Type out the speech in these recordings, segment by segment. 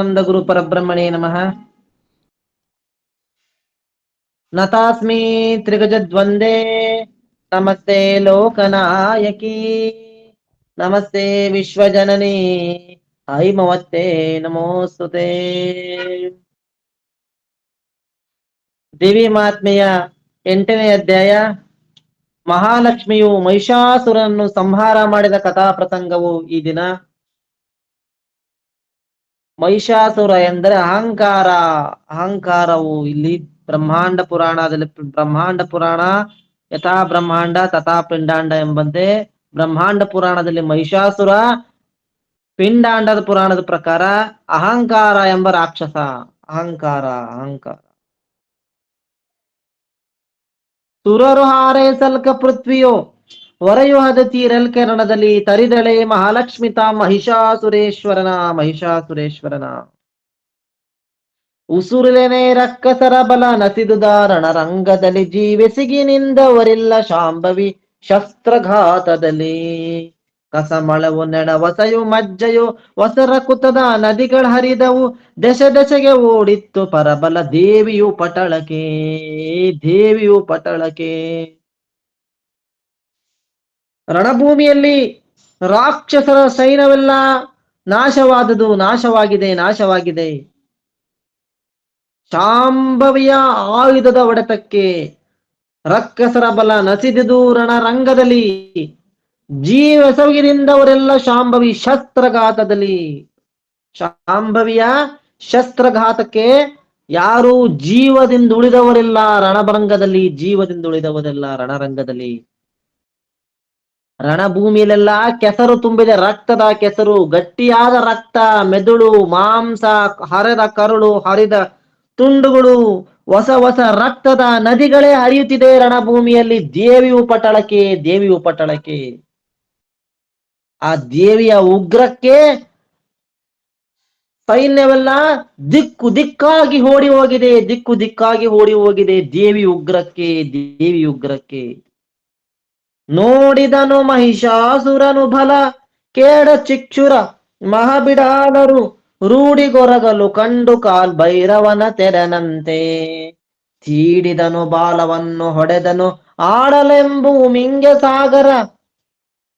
ಸಚ್ಚಿದಾನಂದ ಗುರು ಪರಬ್ರಹ್ಮಣೇ ನಮಃ ನತಾಸ್ಮಿ ತ್ರಿಗಜದ್ವಂದೇ ನಮಸ್ತೆ ಲೋಕನಾಯಕಿ ನಮಸ್ತೆ ವಿಶ್ವಜನನಿ ಐಮವತ್ತೇ ನಮೋಸ್ತುತೆ ದೇವಿ ಮಹಾತ್ಮೆಯ ಎಂಟನೇ ಅಧ್ಯಾಯ, ಮಹಾಲಕ್ಷ್ಮಿಯು ಮಹಿಷಾಸುರನನ್ನು ಸಂಹಾರ ಮಾಡಿದ ಕಥಾ ಪ್ರಸಂಗವು ಈ ದಿನ. ಮಹಿಷಾಸುರ ಎಂದರೆ ಅಹಂಕಾರ. ಅಹಂಕಾರವು ಇಲ್ಲಿ ಬ್ರಹ್ಮಾಂಡ ಪುರಾಣದಲ್ಲಿ ಬ್ರಹ್ಮಾಂಡ ಪುರಾಣ, ಯಥಾ ಬ್ರಹ್ಮಾಂಡ, ತಥಾ ಪಿಂಡಾಂಡ ಎಂಬಂತೆ ಬ್ರಹ್ಮಾಂಡ ಪುರಾಣದಲ್ಲಿ ಮಹಿಷಾಸುರ, ಪಿಂಡಾಂಡದ ಪುರಾಣದ ಪ್ರಕಾರ ಅಹಂಕಾರ ಎಂಬ ರಾಕ್ಷಸ. ಅಹಂಕಾರ ಅಹಂಕಾರ. ಸುರರು ಹಾರೈಸಲ್ಕ ಪೃಥ್ವಿಯೋ. ಹೊರೆಯು ಹದತೀರಲ್ಕೆರಣದಲ್ಲಿ ತರಿದಳೆ ಮಹಾಲಕ್ಷ್ಮಿತಾ ಮಹಿಷಾಸುರೇಶ್ವರನ ಮಹಿಷಾಸುರೇಶ್ವರನ. ಉಸುರುಲೆನೆ ರಕ್ಕಸರ ಬಲ ನಸಿದುದಾರಣ ರಂಗದಲ್ಲಿ ಜೀವೆಸಿಗಿನಿಂದವರಿಲ್ಲ ಶಾಂಭವಿ ಶಸ್ತ್ರಘಾತದಲ್ಲಿ. ಕಸಮಳವು ನೆಡ ವಸಯು ಮಜ್ಜಯು ವಸರ ಕುತದ ನದಿಗಳ ಹರಿದವು ದಶ ದಶೆಗೆ ಓಡಿತ್ತು ಪರಬಲ ದೇವಿಯು ಪಟಳಕೆ ದೇವಿಯು ಪಟಳಕೆ ರಣಭೂಮಿಯಲ್ಲಿ ರಾಕ್ಷಸರ ಸೈನ್ಯವೆಲ್ಲ ನಾಶವಾದುದು, ನಾಶವಾಗಿದೆ ನಾಶವಾಗಿದೆ. ಶಾಂಭವಿಯ ಆಯುಧದ ಒಡೆತಕ್ಕೆ ರಕ್ಕಸರ ಬಲ ನಸಿದಿದು ರಣರಂಗದಲ್ಲಿ. ಜೀವ ಸೌಗಿನಿಂದವರೆಲ್ಲ ಶಾಂಭವಿ ಶಸ್ತ್ರಘಾತದಲ್ಲಿ. ಶಾಂಭವಿಯ ಶಸ್ತ್ರಘಾತಕ್ಕೆ ಯಾರು ಜೀವದಿಂದ ಉಳಿದವರೆಲ್ಲ ರಣರಂಗದಲ್ಲಿ ಜೀವದಿಂದ ಉಳಿದವರೆಲ್ಲ ರಣರಂಗದಲ್ಲಿ. ರಣಭೂಮಿಯಲ್ಲೆಲ್ಲ ಕೆಸರು ತುಂಬಿದೆ, ರಕ್ತದ ಕೆಸರು, ಗಟ್ಟಿಯಾದ ರಕ್ತ, ಮೆದುಳು, ಮಾಂಸ, ಹರಿದ ಕರುಳು, ಹರಿದ ತುಂಡುಗಳು, ಹೊಸ ಹೊಸ ರಕ್ತದ ನದಿಗಳೇ ಹರಿಯುತ್ತಿದೆ ರಣಭೂಮಿಯಲ್ಲಿ. ದೇವಿ ಪಟಳಕೆ ದೇವಿ ಪಟಳಕೆ ಆ ದೇವಿಯ ಉಗ್ರಕ್ಕೆ ಸೈನ್ಯವೆಲ್ಲ ದಿಕ್ಕು ದಿಕ್ಕಾಗಿ ಓಡಿ ಹೋಗಿದೆ, ದಿಕ್ಕು ದಿಕ್ಕಾಗಿ ಓಡಿ ಹೋಗಿದೆ ದೇವಿ ಉಗ್ರಕ್ಕೆ ದೇವಿ ಉಗ್ರಕ್ಕೆ. ನೋಡಿದನು ಮಹಿಷಾಸುರನು ಬಲ, ಕೇಡ ಚಿಕ್ಷುರ ಮಹಾಬಿಡಾಲರು ರೂಢಿಗೊರಗಲು ಕಂಡು ಕಾಲ್ ಭೈರವನ ತೆರನಂತೆ. ತೀಡಿದನು ಬಾಲವನ್ನು ಹೊಡೆದನು, ಆಡಲೆಂಬು ಮಿಂಗೆ ಸಾಗರ,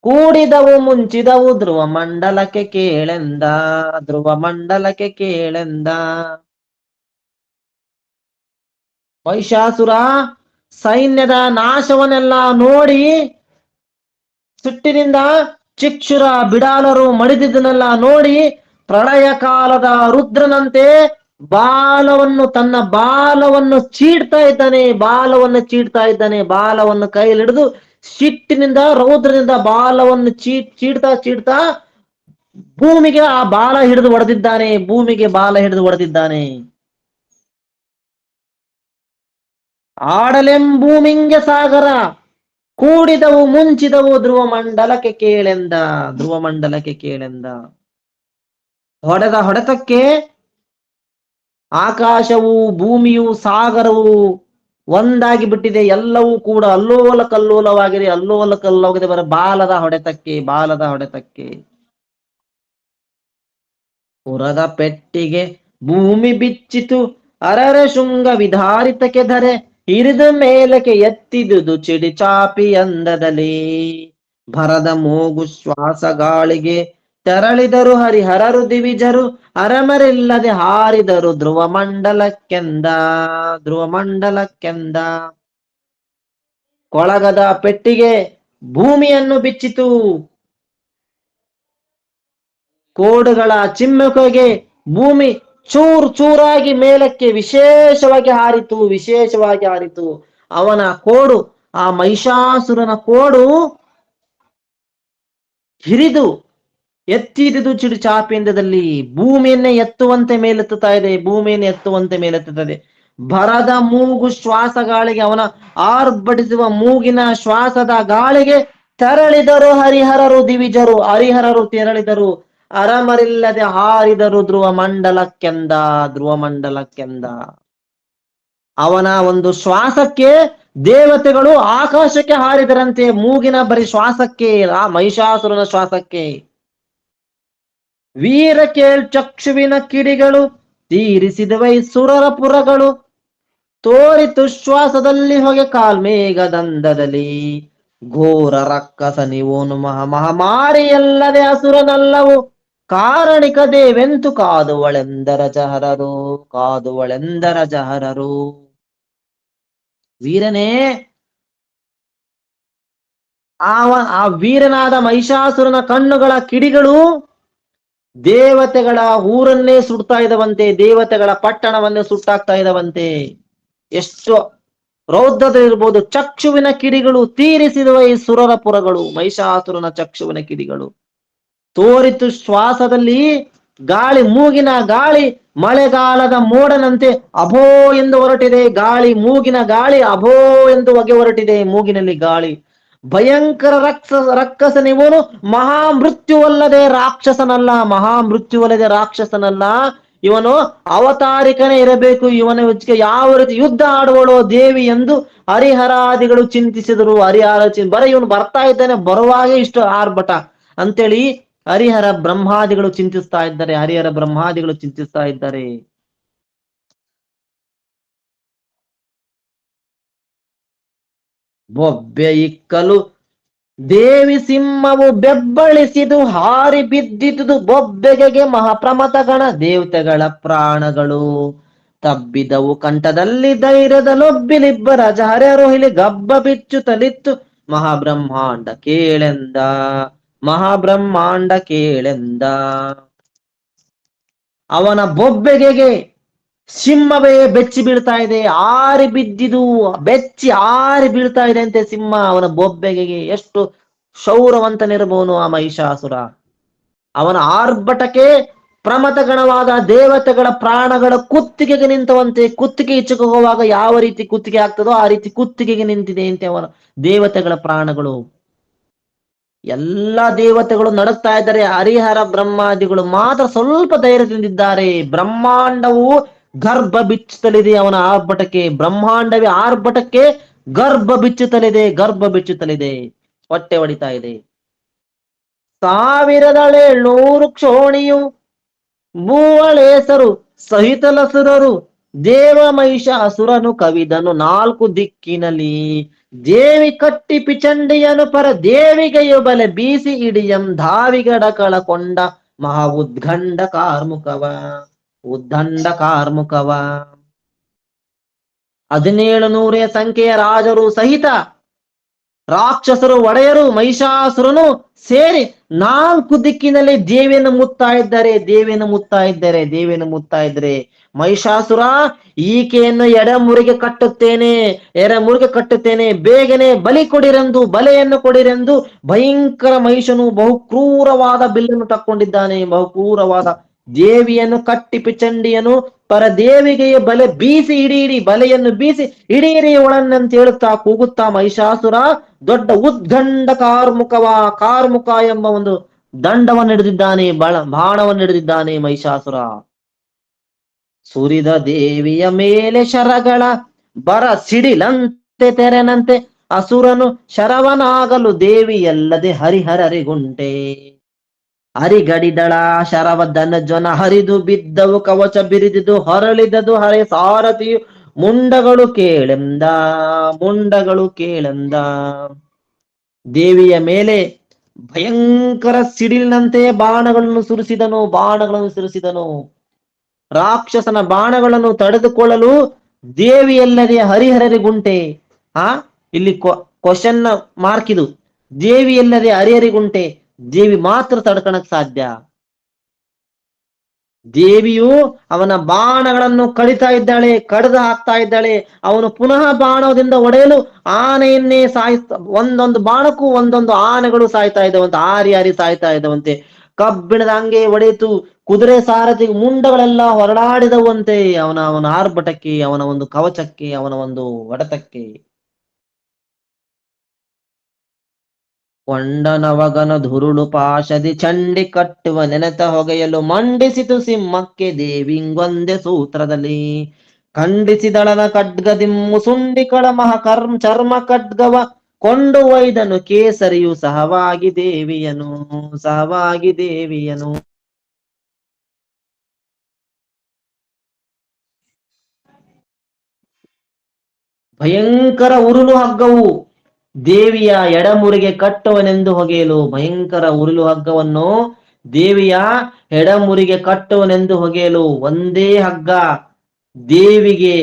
ಕೂಡಿದವು ಮುಂಚಿದವು ಧ್ರುವ ಮಂಡಲಕ್ಕೆ ಕೇಳೆಂದ, ಧ್ರುವ ಮಂಡಲಕ್ಕೆ ಕೇಳೆಂದ. ಮಹಿಷಾಸುರ, ಸೈನ್ಯದ ನಾಶವನ್ನೆಲ್ಲ ನೋಡಿ ಸಿಟ್ಟಿನಿಂದ ಚಿಕ್ಷುರ ಬಿಡಾಲರು ಮಡಿದಿದ್ದನೆಲ್ಲ ನೋಡಿ ಪ್ರಳಯ ಕಾಲದ ರುದ್ರನಂತೆ ಬಾಲವನ್ನು ತನ್ನ ಬಾಲವನ್ನು ಚೀಡ್ತಾ ಇದ್ದಾನೆ, ಬಾಲವನ್ನು ಚೀಡ್ತಾ ಇದ್ದಾನೆ, ಬಾಲವನ್ನು ಕೈಲಿಡಿದು ಸಿಟ್ಟಿನಿಂದ ರೌದ್ರನಿಂದ ಬಾಲವನ್ನು ಚೀ, ಚೀಡ್ತಾ ಚೀಡ್ತಾ ಭೂಮಿಗೆ ಆ ಬಾಲ ಹಿಡಿದು ಹೊಡೆದಿದ್ದಾನೆ ಭೂಮಿಗೆ ಬಾಲ ಹಿಡಿದು ಹೊಡೆದಿದ್ದಾನೆ ಆಡಲೆಂಬೂಮಿಂಗೆ ಸಾಗರ ಕೂಡಿದವು, ಮುಂಚಿದವು ಧ್ರುವ ಮಂಡಲಕ್ಕೆ ಕೇಳೆಂದ ಧ್ರುವ ಮಂಡಲಕ್ಕೆ ಕೇಳೆಂದ. ಹೊಡೆದ ಹೊಡೆತಕ್ಕೆ ಆಕಾಶವು, ಭೂಮಿಯು, ಸಾಗರವು ಒಂದಾಗಿ ಬಿಟ್ಟಿದೆ. ಎಲ್ಲವೂ ಕೂಡ ಅಲ್ಲೋಲ ಕಲ್ಲೋಲವಾಗಿದೆ ಅಲ್ಲೋಲ ಕಲ್ಲೋಗಿದೆ ಬರ ಬಾಲದ ಹೊಡೆತಕ್ಕೆ ಬಾಲದ ಹೊಡೆತಕ್ಕೆ. ಪುರದ ಪೆಟ್ಟಿಗೆ ಭೂಮಿ ಬಿಚ್ಚಿತು, ಅರರ ಶೃಂಗ ವಿಧಾರಿತಕ್ಕೆ ಧರೆ ಹಿರಿದು ಮೇಲಕ್ಕೆ ಎತ್ತಿದುದು ಚಿಡಿ ಚಾಪಿ ಅಂದದಲ್ಲಿ. ಭರದ ಮೂಗು ಶ್ವಾಸ ಗಾಳಿಗೆ ತೆರಳಿದರು ಹರಿಹರರು ದಿವಿಜರು, ಅರಮರಿಲ್ಲದೆ ಹಾರಿದರು ಧ್ರುವ ಮಂಡಲಕ್ಕೆಂದ ಧ್ರುವ ಮಂಡಲಕ್ಕೆಂದ. ಕೊಳಗದ ಪೆಟ್ಟಿಗೆ ಭೂಮಿಯನ್ನು ಬಿಚ್ಚಿತು. ಕೋಡುಗಳ ಚಿಮ್ಮುಕೆಗೆ ಭೂಮಿ ಚೂರ್ ಚೂರಾಗಿ ಮೇಲಕ್ಕೆ ವಿಶೇಷವಾಗಿ ಹಾರಿತು ವಿಶೇಷವಾಗಿ ಹಾರಿತು. ಅವನ ಕೋಡು, ಆ ಮಹಿಷಾಸುರನ ಕೋಡು ಹಿರಿದು ಎತ್ತಿದುದು ಚಿಡು ಚಾಪಿಂದದಲ್ಲಿ ಭೂಮಿಯನ್ನೇ ಎತ್ತುವಂತೆ ಮೇಲೆತ್ತುತ್ತಾ ಇದೆ, ಭೂಮಿಯನ್ನು ಎತ್ತುವಂತೆ ಮೇಲೆತ್ತುತ್ತದೆ ಭರದ ಮೂಗು ಶ್ವಾಸ ಗಾಳಿಗೆ ಅವನ ಆರ್ಭಟಿಸುವ ಮೂಗಿನ ಶ್ವಾಸದ ಗಾಳಿಗೆ ತೆರಳಿದರು ಹರಿಹರರು ದಿವಿಜರು, ಹರಿಹರರು ತೆರಳಿದರು. ಅರಮರಿಲ್ಲದೆ ಹಾರಿದರು ಧ್ರುವ ಮಂಡಲಕ್ಕೆಂದ ಧ್ರುವ ಮಂಡಲಕ್ಕೆಂದ ಅವನ ಒಂದು ಶ್ವಾಸಕ್ಕೆ ದೇವತೆಗಳು ಆಕಾಶಕ್ಕೆ ಹಾರಿದರಂತೆ, ಮೂಗಿನ ಬರಿ ಶ್ವಾಸಕ್ಕೆ, ಆ ಮಹಿಷಾಸುರನ ಶ್ವಾಸಕ್ಕೆ. ವೀರ ಕೇಳ್ ಚಕ್ಷುವಿನ ಕಿಡಿಗಳು, ತೀರಿಸಿದವೈ ಸುರರ ಪುರಗಳು, ತೋರಿತು ಶ್ವಾಸದಲ್ಲಿ ಹೊಗೆ ಕಾಲ್ಮೇಘದಂದದಲ್ಲಿ ಘೋರ ರಕ್ಕಸ ನೀವೋನು ಮಹ ಮಹಾಮಾರಿಯಲ್ಲದೆ ಅಸುರನಲ್ಲವು. ಕಾರಣಿಕ ದೇವೆಂತು ಕಾದುವಳೆಂದರ ಜಹರರು ಕಾದುವಳೆಂದರ ಜಹರರು ವೀರನೇ, ಆವ, ಆ ವೀರನಾದ ಮಹಿಷಾಸುರನ ಕಣ್ಣುಗಳ ಕಿಡಿಗಳು ದೇವತೆಗಳ ಊರನ್ನೇ ಸುಡ್ತಾ ಇದ್ದವಂತೆ, ದೇವತೆಗಳ ಪಟ್ಟಣವನ್ನೇ ಸುಟ್ಟಾಗ್ತಾ ಇದ್ದವಂತೆ. ಎಷ್ಟು ರೌದ್ರದಲ್ಲಿರ್ಬೋದು, ಚಕ್ಷುವಿನ ಕಿಡಿಗಳು ತೀರಿಸಿದವ ಈ ಸುರರ ಪುರಗಳು, ಮಹಿಷಾಸುರನ ಚಕ್ಷುವಿನ ಕಿಡಿಗಳು. ತೋರಿತು ಶ್ವಾಸದಲ್ಲಿ ಗಾಳಿ ಮೂಗಿನ ಗಾಳಿ ಮಳೆಗಾಲದ ಮೋಡನಂತೆ ಅಭೋ ಎಂದು ಹೊರಟಿದೆ ಗಾಳಿ ಮೂಗಿನ ಗಾಳಿ ಅಭೋ ಎಂದು ಹೊಗೆ ಹೊರಟಿದೆ ಮೂಗಿನಲ್ಲಿ ಗಾಳಿ ಭಯಂಕರ ರಕ್ಷಸ ರಕ್ಕಸನಿವನು ಮಹಾಮೃತ್ಯುವಲ್ಲದೆ ರಾಕ್ಷಸನಲ್ಲ ಮಹಾಮೃತ್ಯುವಲ್ಲದೆ ರಾಕ್ಷಸನಲ್ಲ ಇವನು ಅವತಾರಿಕನೇ ಇರಬೇಕು ಇವನ ಯಾವ ರೀತಿ ಯುದ್ಧ ಆಡುವಳೋ ದೇವಿ ಎಂದು ಹರಿಹರಾದಿಗಳು ಚಿಂತಿಸಿದರು ಹರಿಹರ ಬರ ಇವನು ಬರ್ತಾ ಇದ್ದಾನೆ ಬರುವಾಗೆ ಇಷ್ಟು ಆರ್ಭಟ ಅಂತೇಳಿ ಹರಿಹರ ಬ್ರಹ್ಮಾದಿಗಳು ಚಿಂತಿಸ್ತಾ ಇದ್ದಾರೆ, ಹರಿಹರ ಬ್ರಹ್ಮಾದಿಗಳು ಚಿಂತಿಸ್ತಾ ಇದ್ದಾರೆ. ಬೊಬ್ಬೆ ಇಕ್ಕಲು ದೇವಿ ಸಿಂಹವು ಬೆಬ್ಬಳಿಸಿದು, ಹಾರಿ ಬಿದ್ದಿದುದು ಬೊಬ್ಬೆಗೆಗೆ ಮಹಾಪ್ರಮತಗಣ ದೇವತೆಗಳ ಪ್ರಾಣಗಳು. ತಬ್ಬಿದವು ಕಂಠದಲ್ಲಿ ಧೈರ್ಯದ ಲೊಬ್ಬಿಲಿಬ್ಬ ರಜ ಹರಿಹರೋಹಿಲಿ ಗಬ್ಬ ಬಿಚ್ಚು ತಲಿತ್ತು ಮಹಾಬ್ರಹ್ಮಾಂಡ ಕೇಳೆಂದ. ಮಹಾಬ್ರಹ್ಮಾಂಡ ಕೇಳೆಂದ. ಅವನ ಬೊಬ್ಬೆಗೆಗೆ ಸಿಂಹವೇ ಬೆಚ್ಚಿ ಬೀಳ್ತಾ ಇದೆ, ಆರಿ ಬಿದ್ದಿದು, ಬೆಚ್ಚಿ ಆರಿ ಬೀಳ್ತಾ ಇದೆ ಅಂತೆ ಸಿಂಹ. ಅವನ ಬೊಬ್ಬೆಗೆಗೆ ಎಷ್ಟು ಶೌರವಂತನಿರಬಹುದು ಆ ಮಹಿಷಾಸುರ. ಅವನ ಆರ್ಭಟಕ್ಕೆ ಪ್ರಮತಗಣವಾದ ದೇವತೆಗಳ ಪ್ರಾಣಗಳ ಕುತ್ತಿಗೆಗೆ ನಿಂತವಂತೆ, ಕುತ್ತಿಗೆ ಇಚ್ಚುಕೋಗುವಾಗ ಯಾವ ರೀತಿ ಕುತ್ತಿಗೆ ಆಗ್ತದೋ ಆ ರೀತಿ ಕುತ್ತಿಗೆಗೆ ನಿಂತಿದೆ ಅಂತೆ ಅವನ ದೇವತೆಗಳ ಪ್ರಾಣಗಳು. ಎಲ್ಲ ದೇವತೆಗಳು ನಡುತ್ತಾ ಇದ್ದಾರೆ, ಹರಿಹರ ಬ್ರಹ್ಮಾದಿಗಳು ಮಾತ್ರ ಸ್ವಲ್ಪ ಧೈರ್ಯದಿಂದಿದ್ದಾರೆ. ಬ್ರಹ್ಮಾಂಡವು ಗರ್ಭ ಬಿಚ್ಚುತ್ತಲಿದೆ ಅವನ ಆರ್ಭಟಕ್ಕೆ. ಬ್ರಹ್ಮಾಂಡವೇ ಆರ್ಭಟಕ್ಕೆ ಗರ್ಭ ಬಿಚ್ಚುತ್ತಲಿದೆ ಗರ್ಭ ಬಿಚ್ಚುತ್ತಲಿದೆ ಹೊಟ್ಟೆ ಹೊಡಿತಾ ಇದೆ. ಸಾವಿರದಳೇಳ್ನೂರು ಕ್ಷೋಣಿಯು ಭೂವಳೇಸರು ಸಹಿತಲಸುರರು ದೇವ ಮಹಿಷ ಅಸುರನು ಕವಿದನು ನಾಲ್ಕು ದಿಕ್ಕಿನಲ್ಲಿ. ದೇವಿ ಕಟ್ಟಿ ಪಿಚಂಡಿಯನು ಪರ ದೇವಿಗೆಯು ಬಲೆ ಬೀಸಿ ಇಡಿಯಂ ಧಾವಿಗಡ ಕಳಕೊಂಡ ಮಹಾ ಉದ್ಗಂಡ ಕಾರ್ಮುಕವ. ಉದ್ದಂಡ ಕಾರ್ಮುಕವ. ಹದಿನೇಳು ನೂರೇ ಸಂಖ್ಯೆಯ ರಾಜರು ಸಹಿತ ರಾಕ್ಷಸರು, ಒಡೆಯರು, ಮಹಿಷಾಸುರನು ಸೇರಿ ನಾಲ್ಕು ದಿಕ್ಕಿನಲ್ಲಿ ದೇವಿಯನ್ನು ಮುತ್ತಾ ಇದ್ದಾರೆ, ದೇವಿಯನ್ನು ಮುತ್ತಾ ಇದ್ದಾರೆ, ದೇವಿಯನ್ನು ಮುತ್ತಾ ಇದ್ದಾರೆ. ಮಹಿಷಾಸುರ, ಈಕೆಯನ್ನು ಎಡಮುರಿಗೆ ಕಟ್ಟುತ್ತೇನೆ ಎಡಮುರಿಗೆ ಕಟ್ಟುತ್ತೇನೆ, ಬೇಗನೆ ಬಲಿ ಕೊಡಿರೆಂದು, ಬಲೆಯನ್ನು ಕೊಡಿರೆಂದು ಭಯಂಕರ ಮಹಿಷನು ಬಹು ಕ್ರೂರವಾದ ಬಿಲ್ಲನ್ನು ತಕ್ಕೊಂಡಿದ್ದಾನೆ, ಬಹು ಕ್ರೂರವಾದ ದೇವಿಯನ್ನು ಕಟ್ಟಿ ಪಿಚಂಡಿಯನು ಪರ ದೇವಿಗೆ ಬಲೆ ಬೀಸಿ ಇಡಿ ಇಡಿ ಬಲೆಯನ್ನು ಬೀಸಿ ಇಡೀರಿ ಒಳನ್ನಂತ ಹೇಳುತ್ತಾ ಕೂಗುತ್ತಾ ಮಹಿಷಾಸುರ ದೊಡ್ಡ ಉದ್ಗಂಡ ಕಾರ್ಮುಕವ ಕಾರ್ಮುಕ ಎಂಬ ಒಂದು ದಂಡವನ್ನು ಹಿಡಿದಿದ್ದಾನೆ, ಬಳ ಬಾಣವನ್ನು ಹಿಡಿದಿದ್ದಾನೆ ಮಹಿಷಾಸುರ. ಸುರಿದ ದೇವಿಯ ಮೇಲೆ ಶರಗಳ ಬರ ಸಿಡಿಲಂತೆ ತೆರೆನಂತೆ ಅಸುರನು ಶರವನಾಗಲು ದೇವಿಯಲ್ಲದೆ ಹರಿಹರರಿಗುಂಟೆ. ಹರಿಗಡಿದಳ ಶರವ ಧನಜ್ವನ ಹರಿದು ಬಿದ್ದವು, ಕವಚ ಬಿರಿದಿದು, ಹೊರಳಿದದು ಹರೆ ಸಾರಥಿಯು. ಮುಂಡಗಳು ಕೇಳೆಂದ ಮುಂಡಗಳು ಕೇಳೆಂದ. ದೇವಿಯ ಮೇಲೆ ಭಯಂಕರ ಸಿಡಿಲಿನಂತೆ ಬಾಣಗಳನ್ನು ಸುರಿಸಿದನು ಬಾಣಗಳನ್ನು ಸುರಿಸಿದನು. ರಾಕ್ಷಸನ ಬಾಣಗಳನ್ನು ತಡೆದುಕೊಳ್ಳಲು ದೇವಿಯಲ್ಲದೆ ಹರಿಹರರಿ ಗುಂಟೆ. ಆ, ಇಲ್ಲಿ ಕ್ವಶನ್ ಮಾರ್ಕ್ ಇದು. ದೇವಿಯಲ್ಲದೆ ಹರಿಹರಿಗುಂಟೆ ದೇವಿ ಮಾತ್ರ ತಡ್ಕಣಕ್ ಸಾಧ್ಯ. ದೇವಿಯು ಅವನ ಬಾಣಗಳನ್ನು ಕಡಿತಾ ಇದ್ದಾಳೆ, ಕಡಿದು ಹಾಕ್ತಾ ಇದ್ದಾಳೆ. ಅವನು ಪುನಃ ಬಾಣದಿಂದ ಒಡೆಯಲು ಆನೆಯನ್ನೇ ಸಾಯಿಸ್ತಾ, ಒಂದೊಂದು ಬಾಣಕ್ಕೂ ಒಂದೊಂದು ಆನೆಗಳು ಸಾಯ್ತಾ ಇದ್ದವಂತೆ, ಆರಿ ಆರಿ ಸಾಯ್ತಾ ಇದ್ದವಂತೆ. ಕಬ್ಬಿಣದ ಹಂಗೆ ಒಡೆಯಿತು, ಕುದುರೆ ಸಾರಥಿಗೆ ಮುಂಡಗಳೆಲ್ಲ ಹೊರಡಾಡಿದವಂತೆ. ಅವನ ಅವನ ಆರ್ಭಟಕ್ಕೆ, ಅವನ ಒಂದು ಕವಚಕ್ಕೆ, ಅವನ ಒಂದು ಹೊಡೆತಕ್ಕೆ ಕೊಂಡನವಗನ ಧುರುಳು ಪಾಶದಿ ಚಂಡಿ ಕಟ್ಟುವ ನೆನೆತ ಹೊಗೆಯಲು ಮಂಡಿಸಿತು ಸಿಂಹಕ್ಕೆ ದೇವಿಂಗೊಂದೆ ಸೂತ್ರದಲ್ಲಿ. ಖಂಡಿಸಿದಳನ ಕಡ್ಗ ದಿಮ್ಮು ಸುಂಡಿ ಸುಂಡಿಕಳ ಮಹಕರ್ಮ ಚರ್ಮ ಖಡ್ಗವ ಕೊಂಡು ಒಯ್ದನು ಕೇಸರಿಯು ಸಹವಾಗಿ ದೇವಿಯನು ಸಹವಾಗಿ ದೇವಿಯನು. ಭಯಂಕರ ಉರುಳು ಹಗ್ಗವು ದೇವಿಯ ಎಡಮುರಿಗೆ ಕಟ್ಟುವನೆಂದು ಹೊಗೆಯಲು ಭಯಂಕರ ಉರುಳು ಹಗ್ಗವನ್ನು ದೇವಿಯ ಎಡಮುರಿಗೆ ಕಟ್ಟುವನೆಂದು ಹೊಗೆಯಲು ಒಂದೇ ಹಗ್ಗ ದೇವಿಗೆ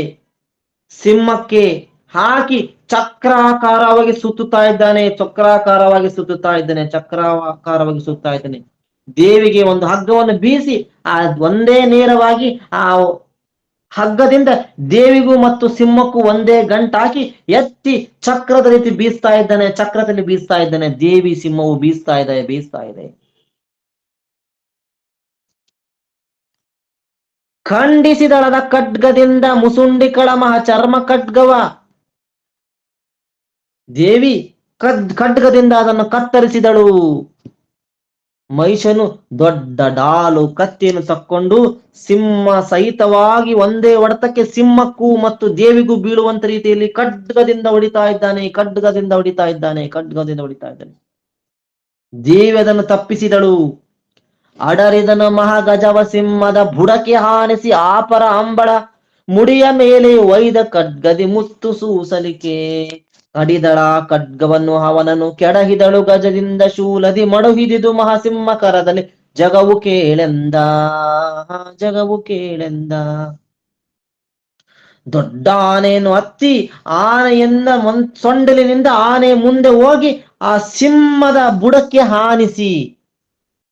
ಸಿಂಹಕ್ಕೆ ಹಾಕಿ ಚಕ್ರಾಕಾರವಾಗಿ ಸುತ್ತುತ್ತಾ ಇದ್ದಾನೆ, ಚಕ್ರಾಕಾರವಾಗಿ ಸುತ್ತುತ್ತಾ ಇದ್ದಾನೆ, ಚಕ್ರಾಕಾರವಾಗಿ ಸುತ್ತಾ ಇದ್ದಾನೆ. ದೇವಿಗೆ ಒಂದು ಹಗ್ಗವನ್ನು ಬೀಸಿ, ಆ ಒಂದೇ ನೇರವಾಗಿ ಆ ಹಗ್ಗದಿಂದ ದೇವಿಗೂ ಮತ್ತು ಸಿಂಹಕ್ಕೂ ಒಂದೇ ಗಂಟಾಕಿ ಎತ್ತಿ ಚಕ್ರದ ರೀತಿ ಬೀಸ್ತಾ ಇದ್ದಾನೆ, ಚಕ್ರದಲ್ಲಿ ಬೀಸ್ತಾ ಇದ್ದಾನೆ. ದೇವಿ ಸಿಂಹವು ಬೀಸ್ತಾ ಇದೆ ಬೀಸ್ತಾ ಇದೆ. ಖಂಡಿಸಿದಳದ ಖಡ್ಗದಿಂದ ಮುಸುಂಡಿ ಕಳಮಹ ಚರ್ಮ ಖಡ್ಗವ. ದೇವಿ ಕದ್ ಖಡ್ಗದಿಂದ ಅದನ್ನು ಕತ್ತರಿಸಿದಳು. ಮಹಿಷನು ದೊಡ್ಡ ಡಾಲು ಕತ್ತಿಯನ್ನು ತಕ್ಕೊಂಡು ಸಿಂಹ ಸಹಿತವಾಗಿ ಒಂದೇ ಹೊಡೆತಕ್ಕೆ ಸಿಂಹಕ್ಕೂ ಮತ್ತು ದೇವಿಗೂ ಬೀಳುವಂತ ರೀತಿಯಲ್ಲಿ ಖಡ್ಗದಿಂದ ಹೊಡಿತಾ ಇದ್ದಾನೆ, ಖಡ್ಗದಿಂದ ಹೊಡಿತಾ ಇದ್ದಾನೆ, ಖಡ್ಗದಿಂದ ಹೊಡಿತಾ ಇದ್ದಾನೆ. ದೇವಿ ತಪ್ಪಿಸಿದಳು. ಅಡರಿದನ ಮಹಾಗಜವ ಸಿಂಹದ ಬುಡಕ್ಕೆ ಹಾನಿಸಿ ಆಪರ ಅಂಬಳ ಮುಡಿಯ ಮೇಲೆ ಒಯ್ದ ಖಡ್ಗದಿ ಮುತ್ತು ಸೂಸಲಿಕೆ. ಕಡಿದಳ ಖಡ್ಗವನ್ನು ಅವನನ್ನು ಕೆಡಹಿದಳು ಗಜದಿಂದ ಶೂಲದಿ ಮಡುಹಿದಿದು ಮಹಾಸಿಂಹ ಕರದಲ್ಲಿ, ಜಗವು ಕೇಳೆಂದ ಜಗವು ಕೇಳೆಂದ. ದೊಡ್ಡ ಆನೆಯನ್ನು ಹತ್ತಿ ಆನೆಯನ್ನ ಸೊಂಡಲಿನಿಂದ ಆನೆ ಮುಂದೆ ಹೋಗಿ ಆ ಸಿಂಹದ ಬುಡಕ್ಕೆ ಹಾನಿಸಿ,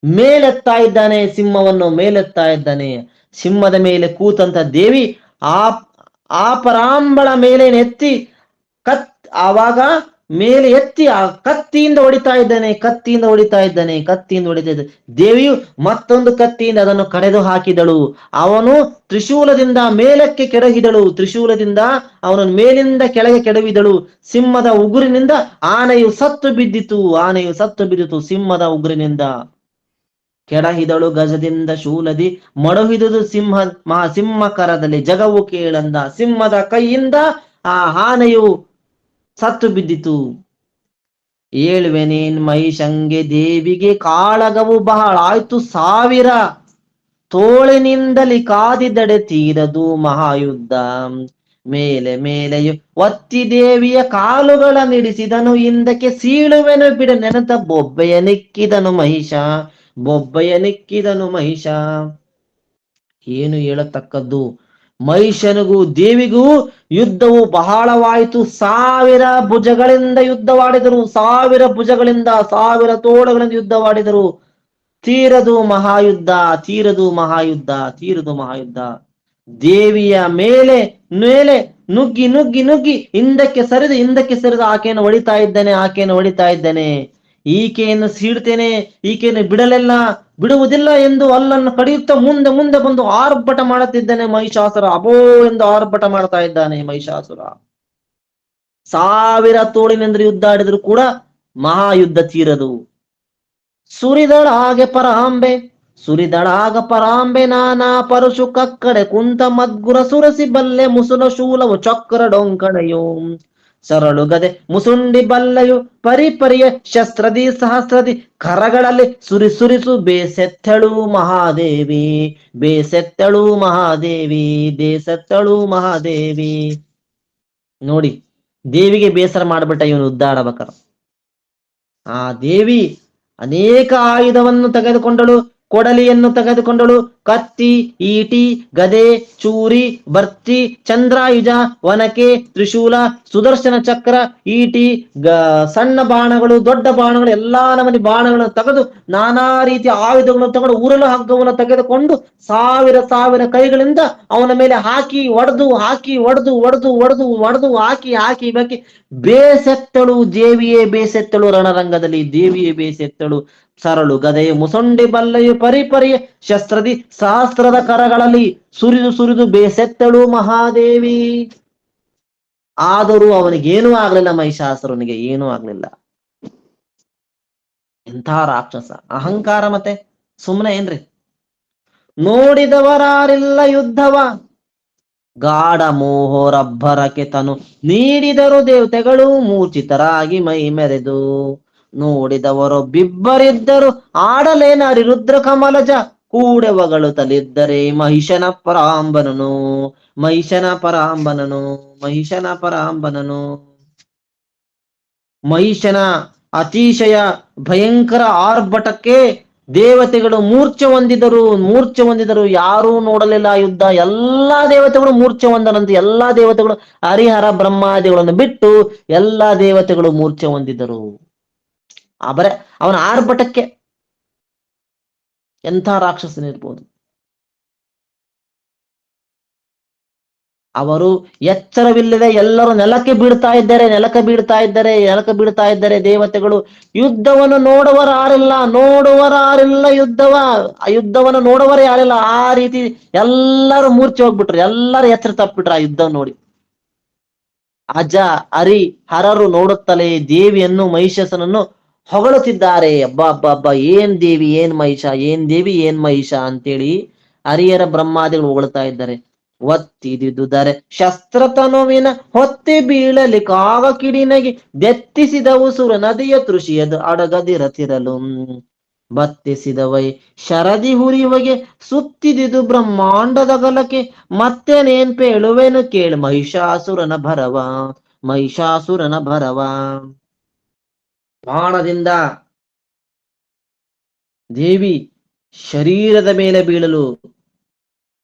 ಮೇಲೆತ್ತಾ ಇದ್ದಾನೆ, ಸಿಂಹವನ್ನು ಮೇಲೆತ್ತಾ ಇದ್ದಾನೆ. ಸಿಂಹದ ಮೇಲೆ ಕೂತಂತ ದೇವಿ ಆ ಆ ಪರಾಂಬಳ ಮೇಲೆ ನೆತ್ತಿ ಕತ್ ಆವಾಗ ಮೇಲೆ ಎತ್ತಿ ಆ ಕತ್ತಿಯಿಂದ ಹೊಡಿತಾ ಇದ್ದಾನೆ, ಕತ್ತಿಯಿಂದ ಹೊಡಿತಾ ಇದ್ದಾನೆ, ಕತ್ತಿಯಿಂದ ಹೊಡಿತಾ ಇದ್ದಾನೆ. ದೇವಿಯು ಮತ್ತೊಂದು ಕತ್ತಿಯಿಂದ ಅದನ್ನು ಕಡೆದು ಹಾಕಿದಳು. ಅವನು ತ್ರಿಶೂಲದಿಂದ ಮೇಲಕ್ಕೆ ಕೆಡಗಿದಳು. ತ್ರಿಶೂಲದಿಂದ ಅವನನ್ನು ಮೇಲಿಂದ ಕೆಳಗೆ ಕೆಡವಿದಳು. ಸಿಂಹದ ಉಗುರಿನಿಂದ ಆನೆಯು ಸತ್ತು ಬಿದ್ದಿತು. ಆನೆಯು ಸತ್ತು ಬಿದ್ದಿತು ಸಿಂಹದ ಉಗುರಿನಿಂದ. ಕೆಡಹಿದಳು ಗಜದಿಂದ ಶೂಲದಿ ಮಡುಹಿದುದು ಸಿಂಹ, ಮಹಾ ಸಿಂಹ ಕರದಲ್ಲಿ ಜಗವು ಕೇಳಂದ. ಸಿಂಹದ ಕೈಯಿಂದ ಆ ಆನೆಯು ಸತ್ತು ಬಿದ್ದಿತು. ಏಳುವೆನೇನ್ ಮಹಿಷಂಗೆ ದೇವಿಗೆ ಕಾಳಗವು ಬಹಳ ಆಯ್ತು, ಸಾವಿರ ತೋಳಿನಿಂದಲಿ ಕಾದಿದಡೆ ತೀರದು ಮಹಾಯುದ್ಧ. ಮೇಲೆ ಮೇಲೆಯು ಒತ್ತಿ ದೇವಿಯ ಕಾಲುಗಳ ನಿಡಿಸಿದನು, ಹಿಂದಕ್ಕೆ ಸೀಳುವೆನು ಬಿಡ, ನೆನತ ಬೊಬ್ಬೆಯ ನಿಕ್ಕಿದನು ಮಹಿಷ, ಬೊಬ್ಬೆಯ ನಿಕ್ಕಿದನು ಮಹಿಷ. ಏನು ಹೇಳತಕ್ಕದ್ದು? ಮಹಿಷನಿಗೂ ದೇವಿಗೂ ಯುದ್ಧವು ಬಹಳವಾಯಿತು. ಸಾವಿರ ಭುಜಗಳಿಂದ ಯುದ್ಧವಾಡಿದರು. ಸಾವಿರ ಭುಜಗಳಿಂದ ಸಾವಿರ ತೋಳಗಳಿಂದ ಯುದ್ಧವಾಡಿದರು. ತೀರದು ಮಹಾಯುದ್ಧ ತೀರದು ಮಹಾಯುದ್ಧ ತೀರದು ಮಹಾಯುದ್ಧ. ದೇವಿಯ ಮೇಲೆ ಮೇಲೆ ನುಗ್ಗಿ ನುಗ್ಗಿ ನುಗ್ಗಿ ಹಿಂದಕ್ಕೆ ಸರಿದು ಹಿಂದಕ್ಕೆ ಸರಿದು ಆಕೆಯನ್ನು ಹೊಡಿತಾ ಇದ್ದಾನೆ, ಆಕೆಯನ್ನು ಹೊಡಿತಾ ಇದ್ದಾನೆ. ಈಕೆಯನ್ನು ಸೀಡ್ತೇನೆ ಈಕೆಯನ್ನು ಬಿಡಲೆಲ್ಲ, ಬಿಡುವುದಿಲ್ಲ ಎಂದು ಅಲ್ಲನ್ನು ಕಡಿಯುತ್ತಾ ಮುಂದೆ ಮುಂದೆ ಬಂದು ಆರ್ಭಟ ಮಾಡುತ್ತಿದ್ದಾನೆ ಮಹಿಷಾಸುರ. ಅಬೋ ಎಂದು ಆರ್ಭಟ ಮಾಡ್ತಾ ಇದ್ದಾನೆ ಮಹಿಷಾಸುರ. ಸಾವಿರ ತೋಳಿನಿಂದ ಯುದ್ಧ ಆಡಿದ್ರು ಕೂಡ ಮಹಾಯುದ್ಧ ತೀರದು. ಸುರಿದಳಾಗೆ ಪರಾಂಬೆ ಪರ ಪರಾಂಬೆ ನಾನಾ ಪರಶು ಕಕ್ಕಡೆ ಕುಂತ ಮದ್ಗುರ ಸುರಸಿ ಬಲ್ಲೆ ಮುಸುಲ ಶೂಲವು ಚಕ್ರ ಡೊಂಕಣೆಯೋ. ಸರಳು ಗದೆ ಮುಸುಂಡಿ ಬಲ್ಲೆಯು ಪರಿಪರಿಯ ಶಸ್ತ್ರದಿ, ಸಹಸ್ರದಿ ಕರಗಳಲ್ಲಿ ಸುರಿ ಸುರಿಸು ಬೇಸೆತ್ತಳು ಮಹಾದೇವಿ. ಬೇಸೆತ್ತಳು ಮಹಾದೇವಿ ಬೇಸೆತ್ತಳು ಮಹಾದೇವಿ. ನೋಡಿ, ದೇವಿಗೆ ಬೇಸರ ಮಾಡ್ಬಿಟ್ಟ ಇವನು ಉದ್ದಾಡಬಕರ ಆ ದೇವಿ ಅನೇಕ ಆಯುಧವನ್ನು ತೆಗೆದುಕೊಂಡಳು. ಕೊಡಲಿಯನ್ನು ತೆಗೆದುಕೊಂಡಳು. ಕತ್ತಿ, ಈಟಿ, ಗದೆ, ಚೂರಿ, ಬರ್ತಿ, ಚಂದ್ರಾಯುಜ, ವನಕೆ, ತ್ರಿಶೂಲ, ಸುದರ್ಶನ ಚಕ್ರ, ಈಟಿ ಸಣ್ಣ ಬಾಣಗಳು, ದೊಡ್ಡ ಬಾಣಗಳು, ಎಲ್ಲಾ ನಮನಿ ಬಾಣಗಳನ್ನು ತೆಗೆದು ನಾನಾ ರೀತಿಯ ಆಯುಧಗಳನ್ನು ತಗೊಂಡು ಉರುಳು ಹಗ್ಗವನ್ನು ತೆಗೆದುಕೊಂಡು ಸಾವಿರ ಸಾವಿರ ಕೈಗಳಿಂದ ಅವನ ಮೇಲೆ ಹಾಕಿ, ಒಡೆದು ಹಾಕಿ, ಒಡೆದು ಒಡೆದು ಒಡೆದು ಒಡೆದು, ಹಾಕಿ ಹಾಕಿ ಬಾಕಿ ಬೇಸೆತ್ತಳು. ದೇವಿಯೇ ಬೇಸೆತ್ತಳು. ರಣರಂಗದಲ್ಲಿ ದೇವಿಯೇ ಬೇಸೆತ್ತಳು. ಸರಳು ಗದೆಯು ಮುಸೊಂಡಿ ಬಲ್ಲೆಯು ಪರಿಪರಿ ಶಸ್ತ್ರದಿ ಸಹಸ್ರದ ಕರಗಳಲ್ಲಿ ಸುರಿದು ಸುರಿದು ಬೇಸೆತ್ತಳು ಮಹಾದೇವಿ. ಆದರೂ ಅವನಿಗೇನೂ ಆಗ್ಲಿಲ್ಲ ಮಹಿಷಾಸುರನಿಗೆ, ಏನೂ ಆಗ್ಲಿಲ್ಲ. ಎಂಥ ರಾಕ್ಷಸ, ಅಹಂಕಾರ ಮತ್ತೆ? ಸುಮ್ಮನೆ ಏನ್ರಿ? ನೋಡಿದವರಾರಿಲ್ಲ ಯುದ್ಧವ. ಗಾಢ ಮೋಹರಬ್ಬರಕ್ಕೆ ತನು ನೀಡಿದರು ದೇವತೆಗಳು, ಮೂರ್ಛಿತರಾಗಿ ಮೈ ಮೆರೆದು. ನೋಡಿದವರು ಬಿಬ್ಬರಿದ್ದರು ಆಡಲೇನಾರಿ ರುದ್ರ ಕಮಲಜ ಕೂಡೆವಗಳು ತಲಿದ್ದರೆ ಮಹಿಷನ ಪರಾಂಬನನು ಮಹಿಷನ ಪರಾಂಬನನು ಮಹಿಷನ ಪರಾಂಬನನು. ಮಹಿಷನ ಅತಿಶಯ ಭಯಂಕರ ಆರ್ಭಟಕ್ಕೆ ದೇವತೆಗಳು ಮೂರ್ಛೆ ಹೊಂದಿದರು ಮೂರ್ಛೆ ಹೊಂದಿದರು ಯಾರೂ ನೋಡಲಿಲ್ಲ ಯುದ್ಧ. ಎಲ್ಲಾ ದೇವತೆಗಳು ಮೂರ್ಛೆ ಹೊಂದನಂತೆ. ಎಲ್ಲಾ ದೇವತೆಗಳು ಹರಿಹರ ಬ್ರಹ್ಮಾದಿಗಳನ್ನು ಬಿಟ್ಟು ಎಲ್ಲಾ ದೇವತೆಗಳು ಮೂರ್ಛೆ ಹೊಂದಿದರು. ಆ ಅವನ ಆರ್ಭಟಕ್ಕೆ ಎಂಥ ರಾಕ್ಷಸನಿರ್ಬೋದು ಅವರು ಎಚ್ಚರವಿಲ್ಲದೆ ಎಲ್ಲರೂ ನೆಲಕ್ಕೆ ಬೀಳ್ತಾ ಇದ್ದಾರೆ, ನೆಲಕ್ಕೆ ಬೀಳ್ತಾ ಇದ್ದಾರೆ, ನೆಲಕ್ಕೆ ಬೀಳ್ತಾ ಇದ್ದಾರೆ ದೇವತೆಗಳು. ಯುದ್ಧವನ್ನು ನೋಡುವರಾರಿಲ್ಲ ನೋಡುವರಾರಿಲ್ಲ ಯುದ್ಧವ? ಆ ಯುದ್ಧವನ್ನು ನೋಡುವರೇ ಯಾರಿಲ್ಲ? ಆ ರೀತಿ ಎಲ್ಲರೂ ಮೂರ್ಛೆ ಹೋಗ್ಬಿಟ್ರು. ಎಲ್ಲರೂ ಎಚ್ಚರ ತಪ್ಪಿಟ್ರು ಆ ಯುದ್ಧ ನೋಡಿ. ಅಜ, ಅರಿ, ಹರರು ನೋಡುತ್ತಲೇ ದೇವಿಯನ್ನು, ಮಹಿಷಸನನ್ನು ಹೊಗಳುತ್ತಿದ್ದಾರೆ. ಅಬ್ಬ ಅಬ್ಬ ಅಬ್ಬ, ಏನ್ ದೇವಿ, ಏನ್ ಮಹಿಷ, ಏನ್ ದೇವಿ, ಏನ್ ಮಹಿಷ ಅಂತೇಳಿ ಹರಿಯರ ಬ್ರಹ್ಮಾದಿಗಳು ಹೊಗಳ್ತಾ ಇದ್ದಾರೆ. ಒತ್ತಿದುದರೆ ಶಸ್ತ್ರತನುವಿನ ಹೊತ್ತಿ ಬೀಳಲಿ ಕಾಗ ಕಿಡಿನಗಿ ದೆತ್ತಿಸಿದವು ಸುರ ನದಿಯ ತೃಷಿಯದು ಅಡಗದಿರತಿರಲು. ಬತ್ತಿಸಿದವೈ ಶರದಿ ಹುರಿವಗೆ ಸುತ್ತಿದಿದು ಬ್ರಹ್ಮಾಂಡದ ಗಲಕ್ಕೆ ಮತ್ತೇನೇನ್ ಪೇಳುವೆನು ಕೇಳು ಮಹಿಷಾಸುರನ ಭರವ ಮಹಿಷಾಸುರನ ಭರವ. ಬಾಣದಿಂದ ದೇವಿ ಶರೀರದ ಮೇಲೆ ಬೀಳಲು,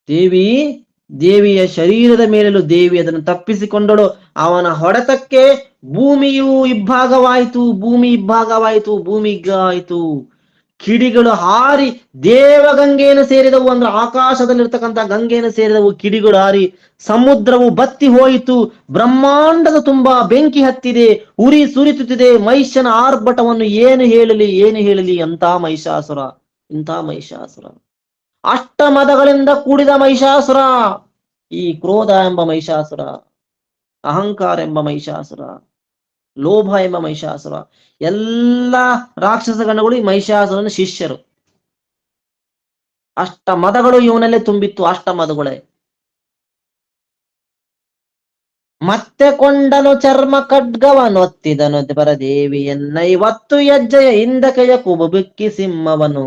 ದೇವಿ ದೇವಿಯ ಶರೀರದ ಮೇಲೂ ದೇವಿ ಅದನ್ನು ತಪ್ಪಿಸಿಕೊಂಡಳು. ಅವನ ಹೊಡೆತಕ್ಕೆ ಭೂಮಿಯು ಇಬ್ಭಾಗವಾಯಿತು, ಭೂಮಿ ಇಬ್ಭಾಗವಾಯಿತು, ಭೂಮಿ ಇಗ್ಗಾಯಿತು. ಕಿಡಿಗಳು ಹಾರಿ ದೇವಗಂಗೆಯನ್ನು ಸೇರಿದವು ಅಂದ್ರೆ ಆಕಾಶದಲ್ಲಿರ್ತಕ್ಕಂಥ ಗಂಗೆಯನ್ನು ಸೇರಿದವು ಕಿಡಿಗಳು ಹಾರಿ. ಸಮುದ್ರವು ಬತ್ತಿ ಹೋಯಿತು. ಬ್ರಹ್ಮಾಂಡದ ತುಂಬಾ ಬೆಂಕಿ ಹತ್ತಿದೆ. ಉರಿ ಸುರಿತುತ್ತಿದೆ. ಮಹಿಷನ ಆರ್ಭಟವನ್ನು ಏನು ಹೇಳಲಿ ಏನು ಹೇಳಲಿ ಅಂತ ಮಹಿಷಾಸುರ, ಇಂಥ ಮಹಿಷಾಸುರ. ಅಷ್ಟ ಮದಗಳಿಂದ ಕೂಡಿದ ಮಹಿಷಾಸುರ, ಈ ಕ್ರೋಧ ಎಂಬ ಮಹಿಷಾಸುರ, ಅಹಂಕಾರ ಎಂಬ ಮಹಿಷಾಸುರ. ಲೋಭ ಎಂಬ ಮಹಿಷಾಸುರ. ಎಲ್ಲ ರಾಕ್ಷಸ ಗಣಗಳು ಈ ಮಹಿಷಾಸುರನ ಶಿಷ್ಯರು. ಅಷ್ಟ ಮದಗಳು ಇವನಲ್ಲೇ ತುಂಬಿತ್ತು, ಅಷ್ಟ ಮದಗಳೇ. ಮತ್ತೆ ಕೊಂಡನು ಚರ್ಮ ಖಡ್ಗವನೊತ್ತಿದನು ಪರದೇವಿಯನ್ನ ಇವತ್ತು ಹೆಜ್ಜೆಯ ಹಿಂದಕೆಯ ಕುಬು ಬಿಕ್ಕಿ ಸಿಂಹವನು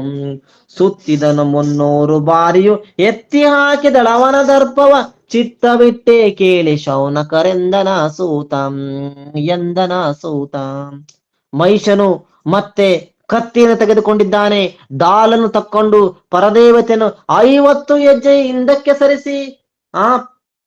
ಸುತ್ತಿದನು ಮುನ್ನೂರು ಬಾರಿಯು ಎತ್ತಿ ಹಾಕಿದಳವನ ದರ್ಪವ. ಚಿತ್ತವಿಟ್ಟೆ ಕೇಳಿ ಶೌನಕರೆಂದನ ಸೂತಂ, ಎಂದನ ಸೂತ. ಮಹಿಷನು ಮತ್ತೆ ಕತ್ತಿಯನ್ನು ತೆಗೆದುಕೊಂಡಿದ್ದಾನೆ, ದಾಲನ್ನು ತಕ್ಕೊಂಡು ಪರದೇವತೆಯನ್ನು ಐವತ್ತು ಹೆಜ್ಜೆ ಹಿಂದಕ್ಕೆ ಸರಿಸಿ. ಆ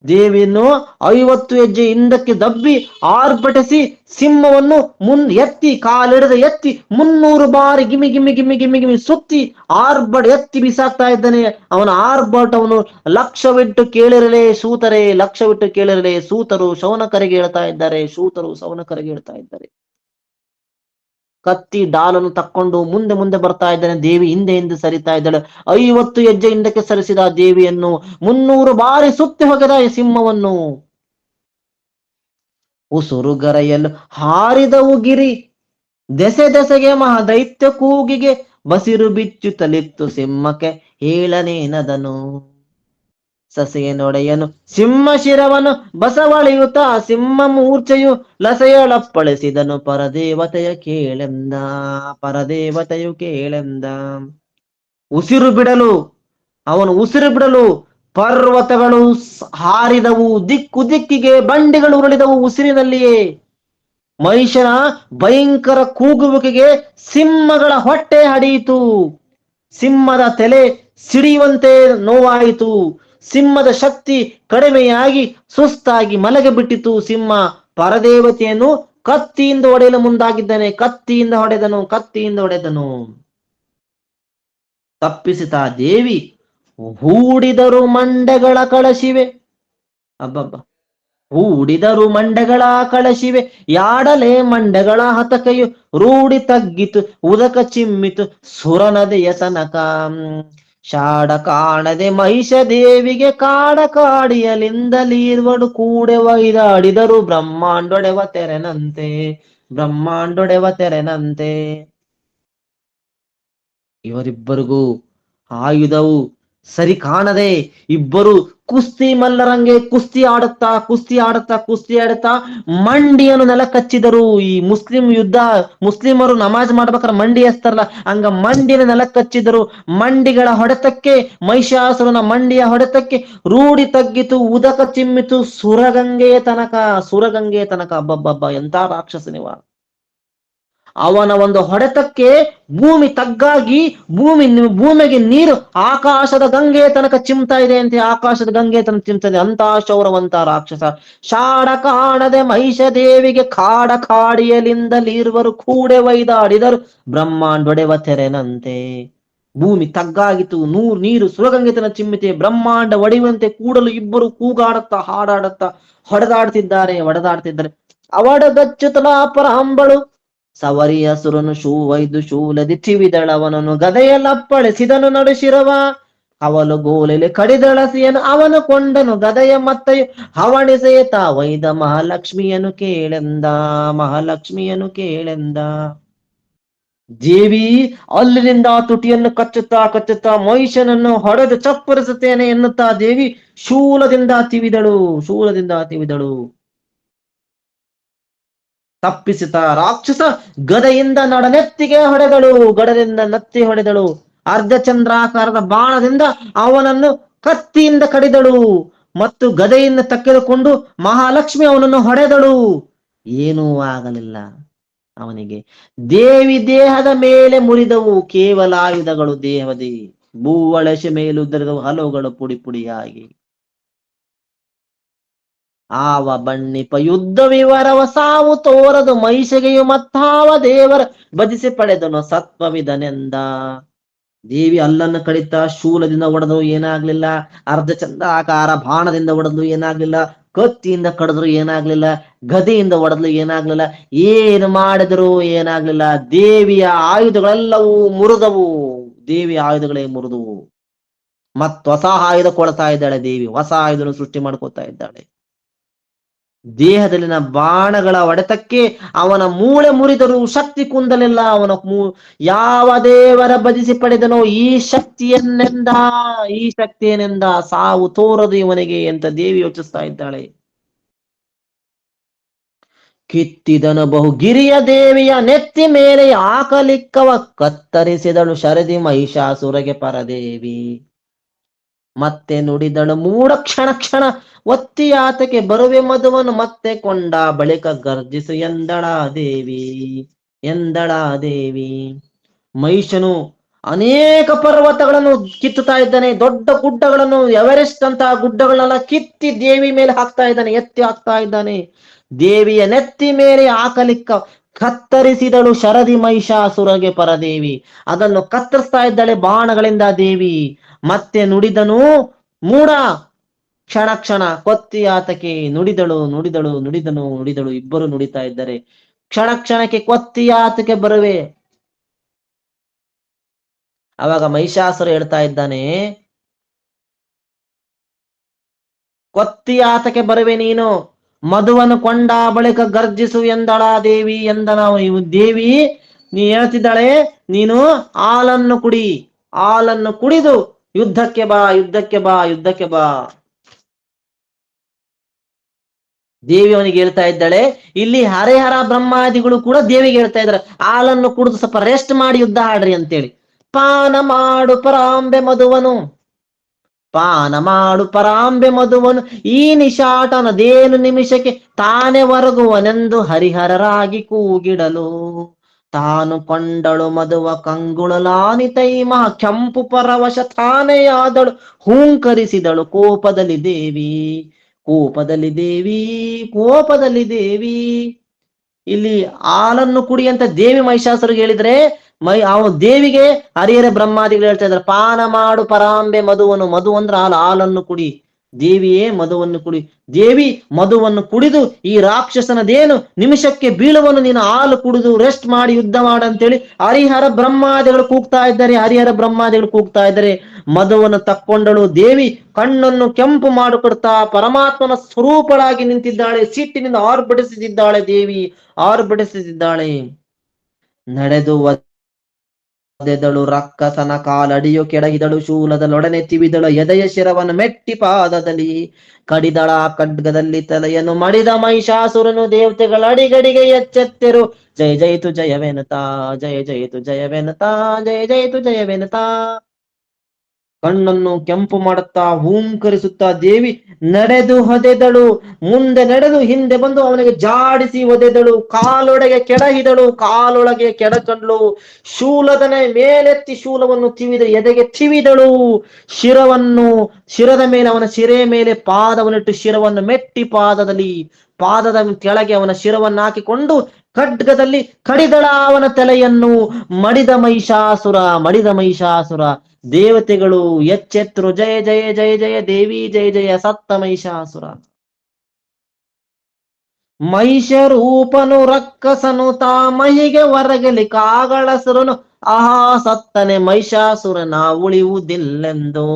ದೇವಿಯನ್ನು ಐವತ್ತು ಹೆಜ್ಜೆ ಹಿಂದಕ್ಕೆ ದಬ್ಬಿ ಆರ್ಭಟಿಸಿ ಸಿಂಹವನ್ನು ಮುನ್ ಎತ್ತಿ ಕಾಲಿಡದ ಎತ್ತಿ ಮುನ್ನೂರು ಬಾರಿ ಗಿಮಿ ಗಿಮಿ ಗಿಮಿ ಗಿಮಿ ಗಿಮಿ ಸುತ್ತಿ ಆರ್ಭಟ ಎತ್ತಿ ಬಿಸಾಕ್ತಾ ಇದ್ದಾನೆ. ಅವನ ಆರ್ಭಟವನ್ನು ಲಕ್ಷವಿಟ್ಟು ಕೇಳಿರಲೇ ಸೂತರೆ, ಲಕ್ಷವಿಟ್ಟು ಕೇಳಿರಲೇ ಸೂತರು ಶೌನಕರಿಗೆ ಹೇಳ್ತಾ ಇದ್ದಾರೆ, ಸೂತರು ಶೌನಕರಿಗೆ ಹೇಳ್ತಾ ಇದ್ದಾರೆ. ಕತ್ತಿ ಡಾಲನ್ನು ತಕ್ಕೊಂಡು ಮುಂದೆ ಮುಂದೆ ಬರ್ತಾ ಇದ್ದಾನೆ. ದೇವಿ ಹಿಂದೆ ಹಿಂದೆ ಸರಿತಾ ಇದ್ದಾಳೆ. ಐವತ್ತು ಹೆಜ್ಜೆ ಹಿಂದಕ್ಕೆ ಸರಿಸಿದ ದೇವಿಯನ್ನು ಮುನ್ನೂರು ಬಾರಿ ಸುತ್ತಿ ಹೋಗದ ಈ ಸಿಂಹವನ್ನು. ಉಸುರುಗರೆಯಲು ಹಾರಿದವು ಗಿರಿ. ದೆಸೆ ದೆಸೆಗೆ ಮಹಾದೈತ್ಯ ಕೂಗಿಗೆ ಬಸಿರು ಬಿಚ್ಚು ತಲಿತ್ತು ಸಿಂಹಕ್ಕೆ. ಹೇಳನೇನದನು? ಸಸೆಯನೊಡೆಯನು ಸಿಂಹ ಶಿರವನು ಬಸವಳಿಯುತ್ತ ಸಿಂಹ ಮೂರ್ಛೆಯು ಲಸೆಯೊಳಪ್ಪಳಿಸಿದನು. ಪರದೇವತೆಯ ಕೇಳೆಂದ, ಪರದೇವತೆಯು ಕೇಳೆಂದ. ಉಸಿರು ಬಿಡಲು, ಅವನು ಉಸಿರು ಬಿಡಲು ಪರ್ವತಗಳು ಹಾರಿದವು, ದಿಕ್ಕು ದಿಕ್ಕಿಗೆ ಬಂಡೆಗಳು ಉರುಳಿದವು ಉಸಿರಿನಲ್ಲಿಯೇ. ಮಹಿಷನ ಭಯಂಕರ ಕೂಗುವಿಕೆಗೆ ಸಿಂಹಗಳ ಹೊಟ್ಟೆ ಹಡಿಯಿತು. ಸಿಂಹದ ತಲೆ ಸಿಡಿಯುವಂತೆ ನೋವಾಯಿತು. ಸಿಂಹದ ಶಕ್ತಿ ಕಡಿಮೆಯಾಗಿ ಸುಸ್ತಾಗಿ ಮಲಗೆ ಬಿಟ್ಟಿತು ಸಿಂಹ. ಪರದೇವತೆಯನ್ನು ಕತ್ತಿಯಿಂದ ಹೊಡೆಯಲು ಮುಂದಾಗಿದ್ದಾನೆ. ಕತ್ತಿಯಿಂದ ಹೊಡೆದನು ಕತ್ತಿಯಿಂದ ಹೊಡೆದನು. ತಪ್ಪಿಸಿತ ದೇವಿ ಹೂಡಿದರು ಮಂಡೆಗಳ ಕಳಶಿವೆ. ಅಬ್ಬಬ್ಬ. ಹೂಡಿದರು ಮಂಡೆಗಳ ಕಳಶಿವೆ. ಯಾಡಲೆ ಮಂಡೆಗಳ ಹತಕೆಯು ರೂಢಿ ತಗ್ಗಿತು, ಉದಕ ಚಿಮ್ಮಿತು ಸುರನದೆಯ ತನಕ. ಶಾಡ ಕಾಣದೆ ಮಹಿಷ ದೇವಿಗೆ ಕಾಡ ಕಾಡಿಯಲಿಂದಲೀರ್ವಡು ಕೂಡೆ ಒಯ್ದಾಡಿದರು ಬ್ರಹ್ಮಾಂಡೊಡೆವ ತೆರೆನಂತೆ ಬ್ರಹ್ಮಾಂಡೊಡೆವ ತೆರೆನಂತೆ. ಇವರಿಬ್ಬರಿಗೂ ಆಯುಧವು ಸರಿ ಕಾಣದೆ ಇಬ್ಬರು ಕುಸ್ತಿ ಮಲ್ಲರಂಗೆ ಕುಸ್ತಿ ಆಡುತ್ತಾ ಕುಸ್ತಿ ಆಡುತ್ತಾ ಕುಸ್ತಿ ಆಡುತ್ತಾ ಮಂಡಿಯನ್ನು ನೆಲ ಕಚ್ಚಿದರು ಈ ಮುಸ್ಲಿಂ ಯುದ್ಧ, ಮುಸ್ಲಿಮರು ನಮಾಜ್ ಮಾಡ್ಬೇಕಾದ್ರೆ ಮಂಡಿ ಎಸ್ತಾರಲ್ಲ, ಹಂಗ ಮಂಡಿನ ನೆಲ ಕಚ್ಚಿದರು ಮಂಡಿಗಳ ಹೊಡೆತಕ್ಕೆ, ಮಹಿಷಾಸುರನ ಮಂಡಿಯ ಹೊಡೆತಕ್ಕೆ ರೂಢಿ ತಗ್ಗಿತು, ಉದಕ ಚಿಮ್ಮಿತು ಸುರಗಂಗೆಯ ತನಕ ಸುರಗಂಗೆಯ ತನಕ. ಅಬ್ಬಬ್ಬಬ್ಬ ಎಂತ ರಾಕ್ಷಸನಿವ. ಅವನ ಒಂದು ಹೊಡೆತಕ್ಕೆ ಭೂಮಿ ತಗ್ಗಾಗಿ ಭೂಮಿ ಭೂಮಿಗೆ ನೀರು ಆಕಾಶದ ಗಂಗೆ ತನಕ ಚಿಮ್ತಾ ಇದೆ ಅಂತ, ಆಕಾಶದ ಗಂಗೆ ತನಕ ಚಿಮ್ತಾ ಇದೆ. ಅಂತ ಶೌರವಂತ ರಾಕ್ಷಸ. ಶಾಡ ಕಾಣದೆ ಮಹಿಷ ದೇವಿಗೆ ಕಾಡ ಕಾಡಿಯಲಿಂದಲಿರುವರು ಕೂಡೆ ಒಯ್ದಾಡಿದರು. ಬ್ರಹ್ಮಾಂಡೊಡೆವ ತೆರೆನಂತೆ. ಭೂಮಿ ತಗ್ಗಾಗಿತು ನೂರು ನೀರು ಸುರಗಂಗೆತನ ಚಿಮ್ಮಿತೆ. ಬ್ರಹ್ಮಾಂಡ ಒಡೆಯುವಂತೆ ಕೂಡಲು ಇಬ್ಬರು ಕೂಗಾಡುತ್ತಾ, ಹಾಡಾಡುತ್ತಾ, ಹೊಡೆದಾಡ್ತಿದ್ದಾರೆ ಹೊಡೆದಾಡ್ತಿದ್ದಾರೆ ಅವಡಗಚ್ಚುತಲ ಪರಾಂಬಳು ಸವರಿಯ ಸುರನು ಶೂವೈದು ಶೂಲದಿ ಚಿವಿದಳವನನು ಗದೆಯಲ್ಲಪ್ಪಳಿಸಿದನು ನಡುಶಿರವ ಅವಲು ಗೋಲೆಲೆ ಕಡಿದಳಸಿಯನು, ಅವನು ಕೊಂಡನು ಗದೆಯ ಮತ್ತೆಯು ಹವಣಿಸೇತ. ವೈದ ಮಹಾಲಕ್ಷ್ಮಿಯನು ಕೇಳೆಂದ ಮಹಾಲಕ್ಷ್ಮಿಯನು ಕೇಳೆಂದ. ದೇವಿ ಅಲ್ಲಿನಿಂದ ತುಟಿಯನ್ನು ಕಚ್ಚುತ್ತಾ ಕಚ್ಚುತ್ತಾ ಮಹಿಷನನ್ನು ಹೊಡೆದು ಚಪ್ಪರಿಸುತ್ತೇನೆ ಎನ್ನುತ್ತಾ ದೇವಿ ಶೂಲದಿಂದ ತಿವಿದಳು ಶೂಲದಿಂದ ತಿವಿದಳು. ತಪ್ಪಿಸಿತ ರಾಕ್ಷಸ ಗದೆಯಿಂದ ನಡನೆತ್ತಿಗೆ ಹೊಡೆದಳು. ಗಡದಿಂದ ನತ್ತಿ ಹೊಡೆದಳು. ಅರ್ಧ ಚಂದ್ರಾಕಾರದ ಬಾಣದಿಂದ ಅವನನ್ನು ಕತ್ತಿಯಿಂದ ಕಡಿದಳು. ಮತ್ತು ಗದೆಯಿಂದ ತಕ್ಕೆದುಕೊಂಡು ಮಹಾಲಕ್ಷ್ಮಿ ಅವನನ್ನು ಹೊಡೆದಳು. ಏನೂ ಆಗಲಿಲ್ಲ. ಅವನಿಗೆ ದೇವಿ ದೇಹದ ಮೇಲೆ ಮುರಿದವು. ಕೇವಲ ಆಯುಧಗಳು ದೇಹದಿ. ಭೂವಳಸೆ ಮೇಲುದ್ದರಿದವು ಹಲವುಗಳು ಪುಡಿ ಪುಡಿಯಾಗಿ. ಆವ ಬಣ್ಣಿಪ ಯುದ್ಧ ವಿವರವ ಸಾವು ತೋರದು ಮೈಸೆಗೆಯು ಮತ್ತಾವ ದೇವರ ಭಜಿಸಿ ಪಡೆದನು ಸತ್ವವಿದನೆಂದ. ದೇವಿ ಅಲ್ಲನ್ನು ಕಡಿತ ಶೂಲದಿಂದ ಒಡೆದು ಏನಾಗ್ಲಿಲ್ಲ, ಅರ್ಧ ಚಂದ ಆಕಾರ ಬಾಣದಿಂದ ಒಡೆದು ಏನಾಗ್ಲಿಲ್ಲ, ಕತ್ತಿಯಿಂದ ಕಡಿದ್ರು ಏನಾಗ್ಲಿಲ್ಲ, ಗದೆಯಿಂದ ಒಡೆದ್ಲು ಏನಾಗ್ಲಿಲ್ಲ, ಏನು ಮಾಡಿದ್ರು ಏನಾಗ್ಲಿಲ್ಲ, ದೇವಿಯ ಆಯುಧಗಳೆಲ್ಲವೂ ಮುರಿದವು. ದೇವಿ ಆಯುಧಗಳೇ ಮುರಿದವು. ಮತ್ ಹೊಸ ಆಯುಧ ಕೊಡ್ತಾ ಇದ್ದಾಳೆ ದೇವಿ, ಹೊಸ ಆಯುಧನ ಸೃಷ್ಟಿ ಮಾಡ್ಕೊತಾ ಇದ್ದಾಳೆ. ದೇಹದಲ್ಲಿನ ಬಾಣಗಳ ಒಡೆತಕ್ಕೆ ಅವನ ಮೂಳೆ ಮುರಿದರೂ ಶಕ್ತಿ ಕುಂದಲಿಲ್ಲ. ಅವನ ಯಾವ ದೇವರ ಬದಿಸಿ ಪಡೆದನೋ ಈ ಶಕ್ತಿಯನ್ನೆಂದ ಈ ಶಕ್ತಿಯನ್ನೆಂದ ಸಾವು ತೋರದು ಇವನಿಗೆ ಅಂತ ದೇವಿ ಯೋಚಿಸ್ತಾ ಇದ್ದಾಳೆ. ಕಿತ್ತಿದನು ಬಹು ಗಿರಿಯ ದೇವಿಯ ನೆತ್ತಿ ಮೇಲೆ ಆಕಲಿಕ್ಕವ ಕತ್ತರಿಸಿದಳು ಶರದಿ ಮಹಿಷಾಸುರಗೆ ಪರದೇವಿ. ಮತ್ತೆ ನುಡಿದಳು ಮೂಡ ಕ್ಷಣ ಕ್ಷಣ, ಒತ್ತಿ ಆತಕ್ಕೆ ಬರುವೆ ಮಧುವನ್ನು ಮತ್ತೆ ಕೊಂಡ ಬಳಿಕ ಗರ್ಜಿಸು, ಎಂದಳ ದೇವಿ ಎಂದಳ ದೇವಿ ಮಹಿಷನು ಅನೇಕ ಪರ್ವತಗಳನ್ನು ಕಿತ್ತುತ್ತಾ ಇದ್ದಾನೆ, ದೊಡ್ಡ ಗುಡ್ಡಗಳನ್ನು ಎವರೆಸ್ಟ್ ಅಂತ ಗುಡ್ಡಗಳನ್ನೆಲ್ಲ ಕಿತ್ತಿ ದೇವಿ ಮೇಲೆ ಹಾಕ್ತಾ ಇದ್ದಾನೆ, ಎತ್ತಿ ಹಾಕ್ತಾ ಇದ್ದಾನೆ. ದೇವಿಯ ನೆತ್ತಿ ಮೇಲೆ ಹಾಕಲಿಕ್ಕ, ಕತ್ತರಿಸಿದಳು ಶರದಿ ಮಹಿಷಾಸುರಗೆ ಪರದೇವಿ. ಅದನ್ನು ಕತ್ತರಿಸ್ತಾ ಇದ್ದಾಳೆ ಬಾಣಗಳಿಂದ ದೇವಿ. ಮತ್ತೆ ನುಡಿದನು ಮೂಡ. ಕ್ಷಣ ಕ್ಷಣ ಕೊತ್ತಿ ಆತಕೆ ನುಡಿದಳು ನುಡಿದಳು, ನುಡಿದನು, ನುಡಿದಳು. ಇಬ್ಬರು ನುಡಿತಾ ಇದ್ದಾರೆ. ಕ್ಷಣ ಕ್ಷಣಕ್ಕೆ ಕೊತ್ತಿ ಆತಕೆ ಬರುವೆ. ಅವಾಗ ಮಹಿಷಾಸುರ ಹೇಳ್ತಾ ಇದ್ದಾನೆ, ಕೊತ್ತಿ ಆತಕೆ ಬರುವೆ ನೀನು. ಮಧುವನ್ನು ಕೊಂಡ ಬಳಿಕ ಗರ್ಜಿಸು ಎಂದಳ ದೇವಿ ಎಂದ ನಾವು ಇವು ದೇವಿ, ನೀ ಹೇಳ್ತಿದ್ದಾಳೆ, ನೀನು ಹಾಲನ್ನು ಕುಡಿ, ಹಾಲನ್ನು ಕುಡಿದು ಯುದ್ಧಕ್ಕೆ ಬಾ ಯುದ್ಧಕ್ಕೆ ಬಾ ಯುದ್ಧಕ್ಕೆ ಬಾ. ದೇವಿ ಅವನಿಗೆ ಹೇಳ್ತಾ ಇದ್ದಾಳೆ, ಇಲ್ಲಿ ಹರಿಹರ ಬ್ರಹ್ಮಾದಿಗಳು ಕೂಡ ದೇವಿಗೆ ಹೇಳ್ತಾ ಇದ್ದಾರೆ. ಹಾಲನ್ನು ಕುಡಿದು ಸ್ವಲ್ಪ ರೆಸ್ಟ್ ಮಾಡಿ ಯುದ್ಧ ಆಡ್ರಿ ಅಂತೇಳಿ. ಪಾನ ಮಾಡು ಪರಾಂಬೆ ಮಧುವನು. ಪಾನ ಮಾಡು ಪರಾಂಬೆ ಮಧುವನು. ಈ ನಿಶಾಟನದೇನು ನಿಮಿಷಕ್ಕೆ ತಾನೇ ಒರಗುವನೆಂದು ಹರಿಹರರಾಗಿ ಕೂಗಿಡಲು. ತಾನು ಕೊಂಡಳು ಮಧುವ ಕಂಗುಳಲಾನಿ ತೈಮ ಕೆಂಪು ಪರವಶ ತಾನೆಯಾದಳು ಹೂಂಕರಿಸಿದಳು ಕೋಪದಲ್ಲಿ ದೇವಿ ಕೋಪದಲ್ಲಿ ದೇವಿ ಕೋಪದಲ್ಲಿ ದೇವಿ. ಇಲ್ಲಿ ಹಾಲನ್ನು ಕುಡಿ ಅಂತ ದೇವಿ ಮಹಿಷಾಸುರಿಗೆ ಹೇಳಿದ್ರೆ, ಮೈ ಅವ ದೇವಿಗೆ ಹರಿಹರ ಬ್ರಹ್ಮಾದಿಗಳು ಹೇಳ್ತಾ ಇದ್ದಾರೆ, ಪಾನ ಮಾಡು ಪರಾಂಬೆ ಮಧುವನು, ಮಧು ಅಂದ್ರೆ ಹಾಲು, ಹಾಲನ್ನು ಕುಡಿ. ದೇವಿಯೇ ಮಧುವನ್ನು ಕುಡಿ ದೇವಿ ಮಧುವನ್ನು ಕುಡಿದು ಈ ರಾಕ್ಷಸನದೇನು ನಿಮಿಷಕ್ಕೆ ಬೀಳುವನ್ನು ನೀನು ಹಾಲು ಕುಡಿದು ರೆಸ್ಟ್ ಮಾಡಿ ಯುದ್ಧ ಮಾಡಂತೇಳಿ ಹರಿಹರ ಬ್ರಹ್ಮಾದಿಗಳು ಕೂಗ್ತಾ ಇದ್ದಾರೆ. ಹರಿಹರ ಬ್ರಹ್ಮಾದಿಗಳು ಕೂಗ್ತಾ ಇದ್ದಾರೆ. ಮಧುವನ್ನು ತಕ್ಕೊಂಡಳು ದೇವಿ ಕಣ್ಣನ್ನು ಕೆಂಪು ಮಾಡಿಕೊಡ್ತಾ ಪರಮಾತ್ಮನ ಸ್ವರೂಪಳಾಗಿ ನಿಂತಿದ್ದಾಳೆ. ಸಿಟ್ಟಿನಿಂದ ಆರ್ಭಟಿಸುತ್ತಿದ್ದಾಳೆ ದೇವಿ. ಆರ್ಭಟಿಸುತ್ತಿದ್ದಾಳೆ ನಡೆದು ಎದೆದಳು ರಕ್ಕಸನ ಕಾಲಡಿಯು ಕೆಡಗಿದಳು, ಶೂಲದಲೊಡನೆ ತಿವಿದಳು, ಎದೆಯ ಶಿರವನ್ನು ಮೆಟ್ಟಿ ಪಾದದಲ್ಲಿ, ಕಡಿದಳ ಖಡ್ಗದಲ್ಲಿ ತಲೆಯನ್ನು ಮಡಿದ ಮಹಿಷಾಸುರನು ದೇವತೆಗಳ ಅಡಿಗಡಿಗೆ ಎಚ್ಚೆತ್ತಿರು. ಜಯ ಜಯಿತು ಜಯವೆನತಾ ಜಯ ಜಯಿತು ಜಯವೆನತಾ ಜಯ ಜಯಿತು ಜಯವೆನುತಾ ಕಣ್ಣನ್ನು ಕೆಂಪು ಮಾಡುತ್ತಾ ಹೂಂಕರಿಸುತ್ತಾ ದೇವಿ ನಡೆದು ಹೊದೆದಳು. ಮುಂದೆ ನಡೆದು ಹಿಂದೆ ಬಂದು ಅವನಿಗೆ ಜಾಡಿಸಿ ಒದೆದಳು. ಕಾಲೊಳಗೆ ಕೆಡಹಿದಳು. ಕಾಲೊಳಗೆ ಕೆಡಕಂಡಳು. ಶೂಲದನೆ ಮೇಲೆತ್ತಿ ಶೂಲವನ್ನು ತಿವಿದ ಎದೆಗೆ ತಿವಿದಳು. ಶಿರವನ್ನು, ಶಿರದ ಮೇಲೆ ಅವನ ಶಿರೆ ಮೇಲೆ ಪಾದವನ್ನಿಟ್ಟು ಶಿರವನ್ನು ಮೆಟ್ಟಿ ಪಾದದಲ್ಲಿ, ಪಾದದ ಕೆಳಗೆ ಅವನ ಶಿರವನ್ನು ಹಾಕಿಕೊಂಡು ಖಡ್ಗದಲ್ಲಿ ಕಡಿದಳ ಅವನ ತಲೆಯನ್ನು ಮಡಿದ ಮಹಿಷಾಸುರ ಮಡಿದ ಮಹಿಷಾಸುರ. ದೇವತೆಗಳು ಎಚ್ಚೆತ್ರು, ಜಯ ಜಯ ಜಯ ಜಯ, ದೇವಿ, ಜಯ ಜಯ, ಸತ್ತ ಮಹಿಷಾಸುರ. ಮಹಿಷರೂಪನು ರಕ್ಕಸನು ತಾ ಮಹಿಗೆ ಹೊರಗಲಿ ಕಾಗಳಸುರನು. ಆಹಾ, ಸತ್ತನೆ ಮಹಿಷಾಸುರನ ಉಳಿಯುವುದಿಲ್ಲೆಂದು.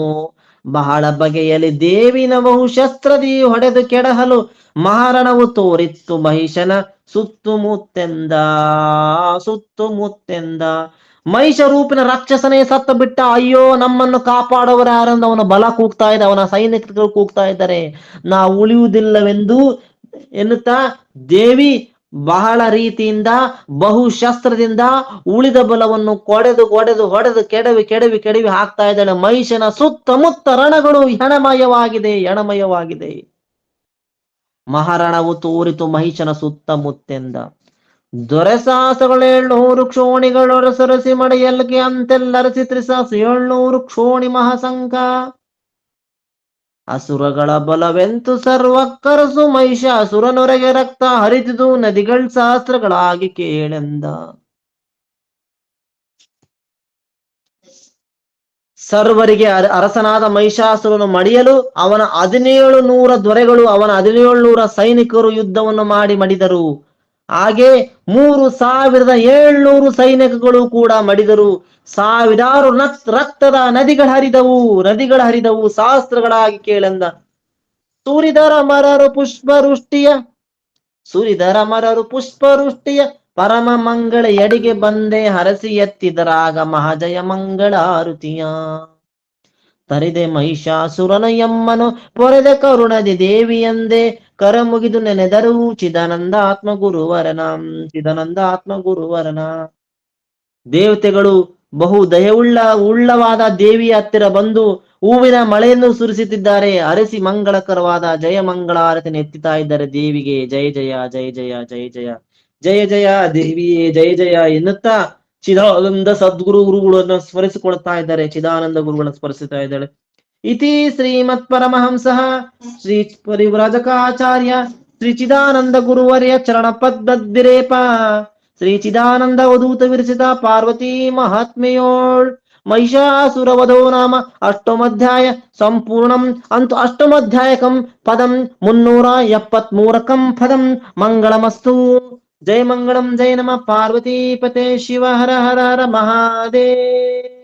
ಬಹಳ ಬಗೆಯಲ್ಲಿ ದೇವಿನ ಬಹು ಶಸ್ತ್ರದಿ ಹೊಡೆದು ಕೆಡಹಲು ಮಹಾರಣವು ತೋರಿತ್ತು ಮಹಿಷನ ಸುತ್ತುಮುತ್ತೆಂದ ಸುತ್ತುಮುತ್ತೆಂದ. ಮಹಿಷ ರೂಪಿನ ರಾಕ್ಷಸನೇ ಸತ್ತ ಬಿಟ್ಟ ಅಯ್ಯೋ, ನಮ್ಮನ್ನು ಕಾಪಾಡೋರು ಯಾರೆಂದು ಅವನ ಬಲ ಕೂಗ್ತಾ ಇದೆ, ಅವನ ಸೈನಿಕರು ಕೂಗ್ತಾ ಇದ್ದಾರೆ. ನಾವು ಉಳಿಯುವುದಿಲ್ಲವೆಂದು ಎನ್ನುತ್ತಾ ದೇವಿ ಬಹಳ ರೀತಿಯಿಂದ ಬಹುಶಸ್ತ್ರದಿಂದ ಉಳಿದ ಬಲವನ್ನು ಕೊಡೆದು ಕೊಡೆದು ಹೊಡೆದು ಕೆಡವಿ ಕೆಡವಿ ಕೆಡವಿ ಹಾಕ್ತಾ ಇದ್ದಾಳೆ. ಮಹಿಷನ ಸುತ್ತಮುತ್ತ ರಣಗಳು ಹೆಣಮಯವಾಗಿದೆ ಹೆಣಮಯವಾಗಿದೆ. ಮಹಾರಣವು ತೋರಿತು ಮಹಿಷನ ಸುತ್ತಮುತ್ತೆಂದ. ದೊರೆಸಾಸಗಳು ಏಳ್ನೂರು ಕ್ಷೋಣಿಗಳು ಸರಸಿ ಮಡೆಯಲ್ಗೆ ಅಂತೆಲ್ಲರಸಿ ತ್ರಿಸಾಸು ಏಳ್ನೂರು ಕ್ಷೋಣಿ ಮಹಾಸಂಕ ಅಸುರಗಳ ಬಲವೆಂತು ಸರ್ವಕ್ಕರಸು ಮಹಿಷ ಅಸುರನೊರೆಗೆ ರಕ್ತ ಹರಿದಿದು ನದಿಗಳ ಸಹಸ್ರಗಳಾಗಿ ಕೇಳೆಂದ. ಸರ್ವರಿಗೆ ಅರ- ಅರಸನಾದ ಮಹಿಷಾಸುರನು ಮಡಿಯಲು ಅವನ ಹದಿನೇಳು ನೂರ ದೊರೆಗಳು ಅವನ ಹದಿನೇಳು ನೂರ ಸೈನಿಕರು ಯುದ್ಧವನ್ನು ಮಾಡಿ ಮಡಿದರು. ಹಾಗೆ ಮೂರು ಸಾವಿರದ ಏಳ್ನೂರು ಸೈನಿಕಗಳು ಕೂಡ ಮಡಿದರು. ಸಾವಿರಾರು ರಕ್ತದ ನದಿಗಳು ಹರಿದವು, ನದಿಗಳ ಹರಿದವು, ಶಾಸ್ತ್ರಗಳಾಗಿ ಕೇಳೆಂದ. ಸೂರಿದರ ಮರರು ಪುಷ್ಪವೃಷ್ಟಿಯ, ಸೂರಿದರ ಮರರು ಪುಷ್ಪವೃಷ್ಟಿಯ, ಪರಮ ಮಂಗಳ ಎಡಿಗೆ ಬಂದೆ ಹರಸಿ ಎತ್ತಿದರಾಗ ಮಹಾಜಯ ಮಂಗಳ ಆರುತಿಯ ತರಿದೆ ಮಹಿಷಾಸುರನ ಎಮ್ಮನು ಪೊರೆದ ಕರುಣದಿ ದೇವಿಯಂದೆ ಕರ ಮುಗಿದು ನೆನೆದರು ಚಿದಾನಂದ ಆತ್ಮ ಗುರುವರನ ಚಿದಾನಂದ ಆತ್ಮ ಗುರುವರನ ದೇವತೆಗಳು ಬಹು ದಯವುಳ್ಳ ಉಳ್ಳವಾದ ದೇವಿಯ ಹತ್ತಿರ ಬಂದು ಹೂವಿನ ಮಳೆಯನ್ನು ಸುರಿಸುತ್ತಿದ್ದಾರೆ. ಅರಸಿ ಮಂಗಳಕರವಾದ ಜಯ ಮಂಗಳಾರತಿನ ಎತ್ತಿತಾ ಇದ್ದಾರೆ ದೇವಿಗೆ. ಜಯ ಜಯ ಜಯ ಜಯ ಜಯ ಜಯ. ಜಯ ಜಯ ದೇವಿಯೇ, ಜಯ ಜಯ ಎನ್ನುತ್ತಾ ಚಿದಾನಂದ ಸದ್ಗುರು ಗುರುಗಳನ್ನು ಸ್ಮರಿಸಿಕೊಳ್ತಾ ಇದ್ದಾರೆ, ಚಿದಾನಂದ ಗುರುಗಳನ್ನು ಸ್ಮರಿಸುತ್ತಾ ಇದ್ದಾಳೆ. ಇತಿ ಶ್ರೀಮತ್ ಪರಮಹಂಸಃ ಶ್ರೀ ಪರಿವ್ರಾಜಕಾಚಾರ್ಯ ಶ್ರೀ ಚಿದಾನಂದ ಗುರುವರ್ಯ ಚರಣ ಪದ್ಮದ್ದಿರೇಪ ಶ್ರೀ ಚಿದಾನಂದ ಅವಧೂತ ವಿರಚಿತ ಪಾರ್ವತಿ ಮಹಾತ್ಮೆಯೋಳ್ ಮಹಿಷಾಸುರವಧೋ ನಾಮ ಅಷ್ಟಮಧ್ಯಾಯ ಸಂಪೂರ್ಣಂ ಅಂತು ಅಷ್ಟಮಧ್ಯಾಯಕಂ ಪದಂ ಮುನ್ನೂರ ಎಪ್ಪತ್ಮೂರಕಂ ಪದಂ ಮಂಗಳಮಸ್ತು. जय मंगलम जय नम पार्वती पते शिव हर हर हर महादेव।